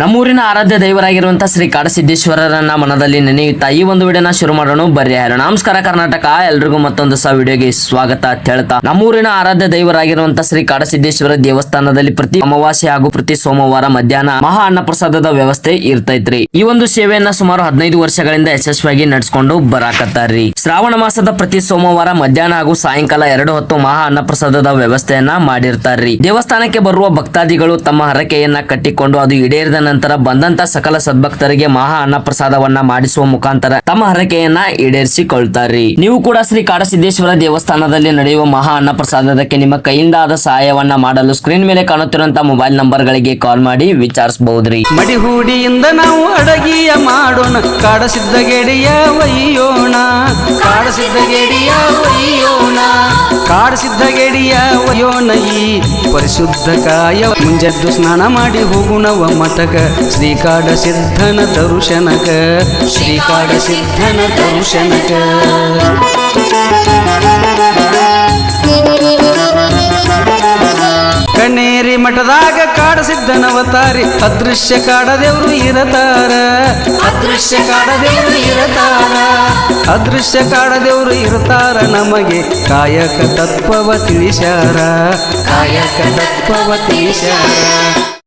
ನಮ್ಮೂರಿನ ಆರಾಧ್ಯ ದೈವರಾಗಿರುವಂತಹ ಶ್ರೀ ಕಾಡಸಿದ್ದೇಶ್ವರರನ್ನ ಮನದಲ್ಲಿ ನೆನೆಯುತ್ತಾ ಈ ಒಂದು ವಿಡಿಯೋನ ಶುರು ಮಾಡೋಣ. ಬರ್ರಿ ಹ್ಯಾರ ನಮಸ್ಕಾರ ಕರ್ನಾಟಕ. ಎಲ್ರಿಗೂ ಮತ್ತೊಂದು ಸಹ ವಿಡಿಯೋಗೆ ಸ್ವಾಗತ ಅಂತ ಹೇಳ್ತಾ. ನಮ್ಮೂರಿನ ಆರಾಧ್ಯ ದೈವರಾಗಿರುವಂತಹ ಶ್ರೀ ಕಾಡಸಿದ್ದೇಶ್ವರ ದೇವಸ್ಥಾನದಲ್ಲಿ ಪ್ರತಿ ಅಮಾವಾಸ್ಯ ಹಾಗೂ ಪ್ರತಿ ಸೋಮವಾರ ಮಧ್ಯಾಹ್ನ ಮಹಾ ಅನ್ನಪ್ರಸಾದದ ವ್ಯವಸ್ಥೆ ಇರ್ತೈತ್ರಿ. ಈ ಒಂದು ಸೇವೆಯನ್ನ ಸುಮಾರು ಹದಿನೈದು ವರ್ಷಗಳಿಂದ ಯಶಸ್ವಿಯಾಗಿ ನಡೆಸಿಕೊಂಡು ಬರಾಕತ್ತಾರ್ರಿ. ಶ್ರಾವಣ ಮಾಸದ ಪ್ರತಿ ಸೋಮವಾರ ಮಧ್ಯಾಹ್ನ ಹಾಗೂ ಸಾಯಂಕಾಲ ಎರಡು ಹೊತ್ತು ಮಹಾ ಅನ್ನಪ್ರಸಾದದ ವ್ಯವಸ್ಥೆಯನ್ನ ಮಾಡಿರ್ತಾರ್ರಿ. ದೇವಸ್ಥಾನಕ್ಕೆ ಬರುವ ಭಕ್ತಾದಿಗಳು ತಮ್ಮ ಹರಕೆಯನ್ನ ಕಟ್ಟಿಕೊಂಡು ಅದು ಈಡೇರಿದ ನಂತರ ಬಂದಂತ ಸಕಲ ಸದ್ಭಕ್ತರಿಗೆ ಮಹಾ ಅನ್ನ ಪ್ರಸಾದವನ್ನ ಮಾಡಿಸುವ ಮುಖಾಂತರ ತಮ್ಮ ಹರಕೆಯನ್ನ ಈಡೇರಿಸಿಕೊಳ್ತಾರೆ. ನೀವು ಕೂಡ ಶ್ರೀ ಕಾಡಸಿದ್ದೇಶ್ವರ ದೇವಸ್ಥಾನದಲ್ಲಿ ನಡೆಯುವ ಮಹಾ ಅನ್ನ ಪ್ರಸಾದಕ್ಕೆ ನಿಮ್ಮ ಕೈಯಿಂದ ಆದ ಸಹಾಯವನ್ನ ಮಾಡಲು ಸ್ಕ್ರೀನ್ ಮೇಲೆ ಕಾಣುತ್ತಿರುವಂತಹ ಮೊಬೈಲ್ ನಂಬರ್ ಗಳಿಗೆ ಕಾಲ್ ಮಾಡಿ ವಿಚಾರಿಸಬಹುದ್ರಿ. ಮಡಿಹೂಡಿಯಿಂದ ನಾವು ಅಡಗಿಯ ಮಾಡೋಣ. ಕಾಡಸಿದ್ದ ಗೆಡಿಯ ಒಯ್ಯೋಣ. ಕಾಡಸಿದ್ದ ಗೆಡಿಯ ಒಯ್ಯೋಣ. ಕಾಡಸಿದ್ದ ಗೆಡಿಯ ಒಯ್ಯೋಣ ಈ ಪರಿಶುದ್ಧ ಕಾಯ ಮುಂಜೆದ್ದು ಸ್ನಾನ ಮಾಡಿ ಹೋಗುಣವ ಮತಕ, ಶ್ರೀಕಾಡ ಸಿದ್ಧನ ದರುಶನಕ ಶ್ರೀಕಾಡ ಸಿದ್ಧನ ದರುಶನಕ ಮಠದಾಗ ಕಾಡಸಿದ್ದನವತಾರಿ ಅದೃಶ್ಯ ಕಾಡದೇವ್ರು ಇರತಾರ. ಅದೃಶ್ಯ ಕಾಡದೇವ್ರು ಇರತಾರ. ಅದೃಶ್ಯ ಕಾಡದೇವ್ರು ಇರತಾರ. ನಮಗೆ ಕಾಯಕ ತತ್ವವ ತಿಳಿಸಾರ ಕಾಯಕ ತತ್ವವ ತಿಳಿಸ್ಯಾರ.